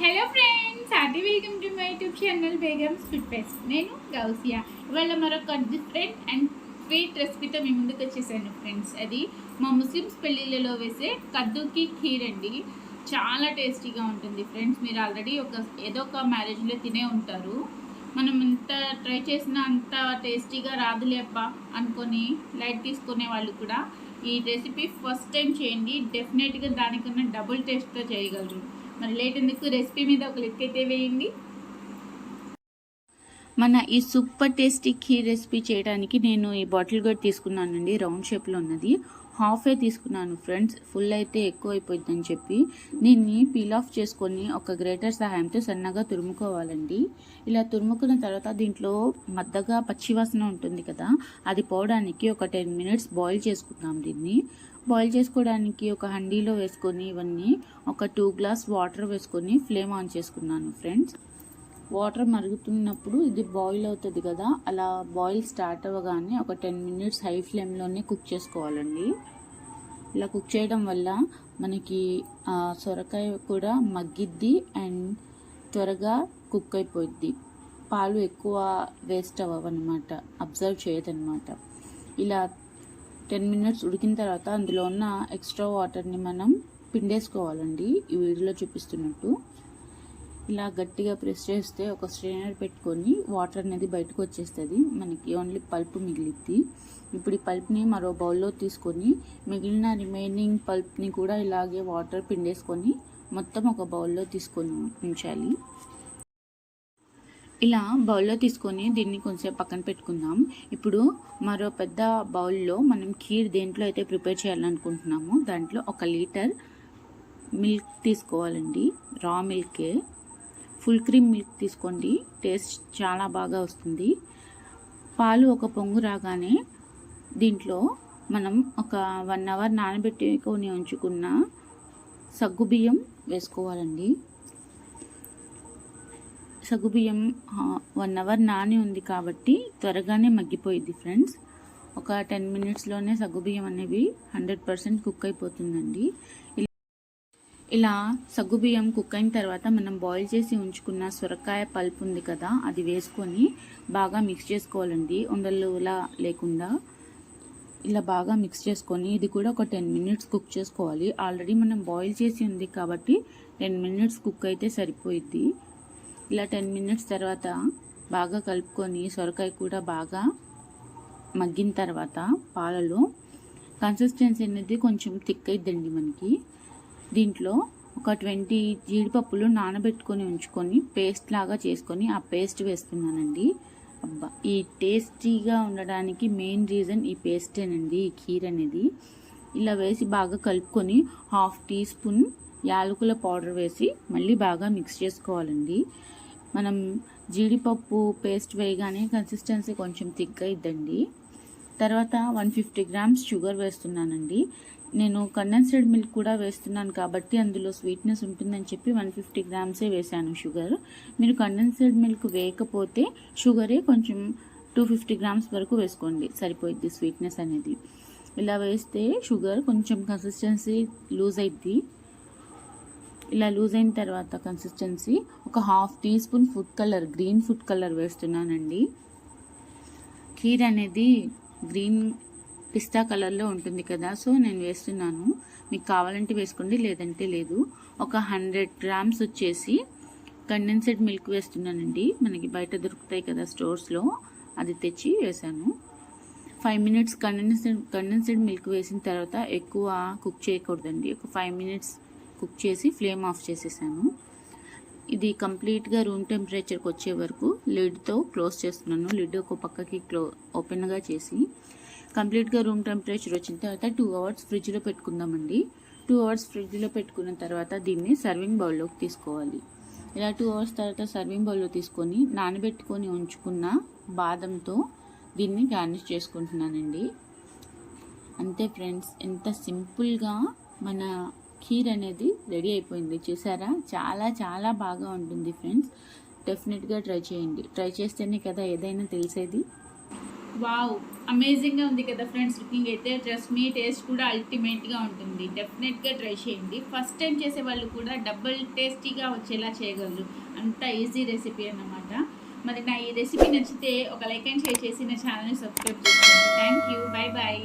Hello friends అది welcome to my YouTube channel Begum's food fest నేను గౌసియా. ఇవాళ మరొక డిఫరెంట్ అండ్ స్వీట్ రెసిపీతో మీ ముందుకు వచ్చేసాను ఫ్రెండ్స్ అది మా ముస్లిమ్స్ పెళ్ళిళ్ళలో వేసే కద్దుకి ఖీర్ అండి. చాలా టేస్టీగా ఉంటుంది ఫ్రెండ్స్ మీరు ఆల్రెడీ ఒక ఏదో ఒక మ్యారేజ్లో తినే ఉంటారు. మనం ఎంత ట్రై చేసినా అంత టేస్టీగా రాదులే అబ్బా అనుకొని లైట్ తీసుకునే వాళ్ళు కూడా ఈ రెసిపీ ఫస్ట్ టైం చేయండి. డెఫినెట్గా దానికన్నా డబుల్ టేస్ట్తో చేయగలరు. మరి లేట్ ఎందుకు? రెసిపీ మీద ఒక లెక్క అయితే వేయండి. మన ఈ సూపర్ టేస్టీ ఖీర్ రెసిపీ చేయడానికి నేను ఈ బాటిల్ గడ్ తీసుకున్నానండి. రౌండ్ షేప్లో ఉన్నది. హాఫే తీసుకున్నాను ఫ్రెండ్స్. ఫుల్ అయితే ఎక్కువ అయిపోయిందని చెప్పి దీన్ని పీల్ ఆఫ్ చేసుకొని ఒక గ్రేటర్ సహాయంతో సన్నగా తురుముకోవాలండి. ఇలా తురుముకున్న తర్వాత దీంట్లో మద్దగా పచ్చివాసన ఉంటుంది కదా అది పోవడానికి ఒక టెన్ మినిట్స్ బాయిల్ చేసుకుందాం దీన్ని. బాయిల్ చేసుకోవడానికి ఒక హండీలో వేసుకొని ఇవన్నీ ఒక టూ గ్లాస్ వాటర్ వేసుకొని ఫ్లేమ్ ఆన్ చేసుకున్నాను ఫ్రెండ్స్. వాటర్ మరుగుతున్నప్పుడు ఇది బాయిల్ అవుతుంది కదా అలా బాయిల్ స్టార్ట్ అవ్వగానే ఒక టెన్ మినిట్స్ హై ఫ్లేమ్లోనే కుక్ చేసుకోవాలండి. ఇలా కుక్ చేయడం వల్ల మనకి సొరకాయ కూడా మగ్గిద్ది అండ్ త్వరగా కుక్ అయిపోద్ది. పాలు ఎక్కువ వేస్ట్ అవ్వవన్నమాట అబ్జర్వ్ చేయదన్నమాట. ఇలా టెన్ మినిట్స్ ఉడికిన తర్వాత అందులో ఉన్న ఎక్స్ట్రా వాటర్ని మనం పిండేసుకోవాలండి. ఈ వీడియోలో చూపిస్తున్నట్టు. ఇలా గట్టిగా ప్రెస్ చేస్తే ఒక స్ట్రైనర్ పెట్టుకొని వాటర్ అనేది బయటకు వచ్చేస్తుంది. మనకి ఓన్లీ పల్ప్ మిగిలిద్ది. ఇప్పుడు ఈ పల్ప్ని మరో బౌల్లో తీసుకొని మిగిలిన రిమైనింగ్ పల్ప్ని కూడా ఇలాగే వాటర్ పిండేసుకొని మొత్తం ఒక బౌల్లో తీసుకొని ఉంచాలి. ఇలా బౌల్లో తీసుకొని దీన్ని కొంచెం పక్కన పెట్టుకుందాం. ఇప్పుడు మరో పెద్ద బౌల్లో మనం ఖీర్ దేంట్లో అయితే ప్రిపేర్ చేయాలనుకుంటున్నామో దాంట్లో ఒక లీటర్ మిల్క్ తీసుకోవాలండి. రా మిల్కే. ఫుల్ క్రీమ్ మిల్క్ తీసుకోండి. టేస్ట్ చాలా బాగా వస్తుంది. పాలు ఒక పొంగు రాగానే దీంట్లో మనం ఒక వన్ అవర్ నానబెట్టుకొని ఉంచుకున్న సగ్గుబియ్యం వేసుకోవాలండి. సగుబియ్యం వన్ అవర్ నాని ఉంది కాబట్టి త్వరగానే మగ్గిపోయింది ఫ్రెండ్స్ ఒక టెన్ మినిట్స్లోనే సగ్గుబియ్యం అనేవి హండ్రెడ్ పర్సెంట్ కుక్ అయిపోతుందండి. ఇలా సగ్గుబియ్యం కుక్ అయిన తర్వాత మనం బాయిల్ చేసి ఉంచుకున్న సొరకాయ పల్ప్ ఉంది కదా అది వేసుకొని బాగా మిక్స్ చేసుకోవాలండి. ఉండలులా లేకుండా ఇలా బాగా మిక్స్ చేసుకొని ఇది కూడా ఒక టెన్ మినిట్స్ కుక్ చేసుకోవాలి. ఆల్రెడీ మనం బాయిల్ చేసి ఉంది కాబట్టి టెన్ మినిట్స్ కుక్ అయితే సరిపోయిద్ది. ఇలా టెన్ మినిట్స్ తర్వాత బాగా కలుపుకొని సొరకాయ కూడా బాగా మగ్గిన తర్వాత పాలలో కన్సిస్టెన్సీ అనేది కొంచెం థిక్ అయిద్దండి మనకి. దీంట్లో ఒక ట్వంటీ జీడిపప్పులు నానబెట్టుకొని ఉంచుకొని పేస్ట్ లాగా చేసుకొని ఆ పేస్ట్ వేస్తున్నానండి. అబ్బా ఈ టేస్టీగా ఉండడానికి మెయిన్ రీజన్ ఈ పేస్టేనండి ఈ ఖీర్ అనేది. ఇలా వేసి బాగా కలుపుకొని హాఫ్ టీ స్పూన్ యాలకుల పౌడర్ వేసి మళ్ళీ బాగా మిక్స్ చేసుకోవాలండి. మనం జీడిపప్పు పేస్ట్ వేయగానే కన్సిస్టెన్సీ కొంచెం థిక్గా ఇద్దండి తర్వాత వన్ ఫిఫ్టీ గ్రామ్స్ షుగర్ వేస్తున్నానండి. నేను కండెన్స్డ్ మిల్క్ కూడా వేస్తున్నాను కాబట్టి అందులో స్వీట్నెస్ ఉంటుందని చెప్పి వన్ ఫిఫ్టీ గ్రామ్సే వేశాను షుగర్ మీరు కండెన్స్డ్ మిల్క్ వేయకపోతే షుగరే కొంచెం టూ ఫిఫ్టీ గ్రామ్స్ వరకు వేసుకోండి సరిపోయిద్ది స్వీట్నెస్ అనేది. ఇలా వేస్తే షుగర్ కొంచెం కన్సిస్టెన్సీ లూజ్ అయిద్ది. ఇలా లూజ్ అయిన తర్వాత కన్సిస్టెన్సీ ఒక half teaspoon food colour green food colour వేస్తున్నానండి. ఖీర్ అనేది గ్రీన్ పిస్తా కలర్లో ఉంటుంది కదా సో నేను వేస్తున్నాను. మీకు కావాలంటే వేసుకోండి లేదంటే లేదు. ఒక హండ్రెడ్ గ్రామ్స్ వచ్చేసి కండెన్సెడ్ మిల్క్ వేస్తున్నానండి. మనకి బయట దొరుకుతాయి కదా స్టోర్స్లో అది తెచ్చి వేసాను five minutes condensed condensed milk వేసిన తర్వాత ఎక్కువ కుక్ చేయకూడదండి. ఒక ఫైవ్ మినిట్స్ కుక్ చేసి ఫ్లేమ్ ఆఫ్ చేసేసాను. ఇది కంప్లీట్గా రూమ్ టెంపరేచర్కి వచ్చే వరకు లిడ్తో క్లోజ్ చేస్తున్నాను. లిడ్ ఒక పక్కకి క్లో ఓపెన్గా చేసి. కంప్లీట్గా రూమ్ టెంపరేచర్ వచ్చిన తర్వాత టూ అవర్స్ ఫ్రిడ్జ్లో పెట్టుకుందామండి. టూ అవర్స్ ఫ్రిడ్జ్లో పెట్టుకున్న తర్వాత దీన్ని సర్వింగ్ బౌల్లోకి తీసుకోవాలి. ఇలా టూ అవర్స్ తర్వాత సర్వింగ్ బౌల్లో తీసుకొని నానబెట్టుకొని ఉంచుకున్న బాదంతో దీన్ని గార్నిష్ చేసుకుంటున్నానండి. అంతే ఫ్రెండ్స్ ఎంత సింపుల్గా మన ఖీర్ అనేది రెడీ అయిపోయింది. చూసారా? చాలా చాలా బాగా ఉంటుంది ఫ్రెండ్స్. డెఫినెట్గా ట్రై చేయండి. ట్రై చేస్తేనే కదా ఏదైనా తెలిసేది. వావ్! అమేజింగ్గా ఉంది కదా ఫ్రెండ్స్ లుకింగ్ అయితే. డ్రెస్ మీ టేస్ట్ కూడా అల్టిమేట్గా ఉంటుంది. డెఫినెట్గా ట్రై చేయండి. ఫస్ట్ టైం చేసే వాళ్ళు కూడా డబుల్ టేస్టీగా వచ్చేలా చేయగలరు. అంత ఈజీ రెసిపీ అన్నమాట. మరి నా ఈ రెసిపీ నచ్చితే ఒక లైక్ అండ్ షేర్ చేసి నా ఛానల్ని సబ్స్క్రైబ్ చేసుకోండి. Thank you bye bye